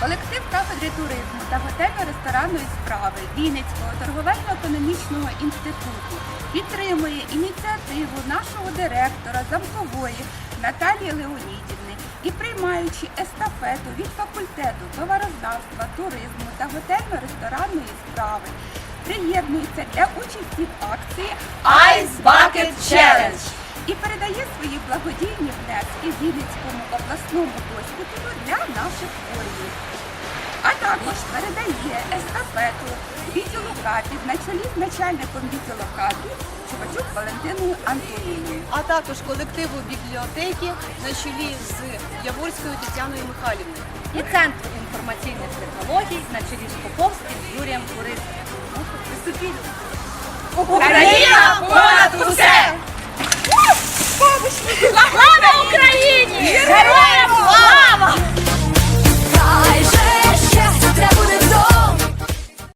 Колектив кафедри туризму та готельно-ресторанної справи Вінницького торговельно-економічного інституту підтримує ініціативу нашого директора замкової Наталії Леонідівни і приймаючи естафету від факультету товарознавства, туризму та готельно-ресторанної справи, приєднується для участі в акції Ice Bucket Challenge. і передає свої благодійні внески Вінницькому обласному госпіталю для наших воїнів. А також передає естафету відділу кафід на чолі з начальником відділу кадрів Валентиною Антоніною, а також колективу бібліотеки на чолі з Яворською Тетяною Михайлівною і Центру інформаційних технологій на чолі з Поповським Юрієм Борисовичем. Україна понад усе!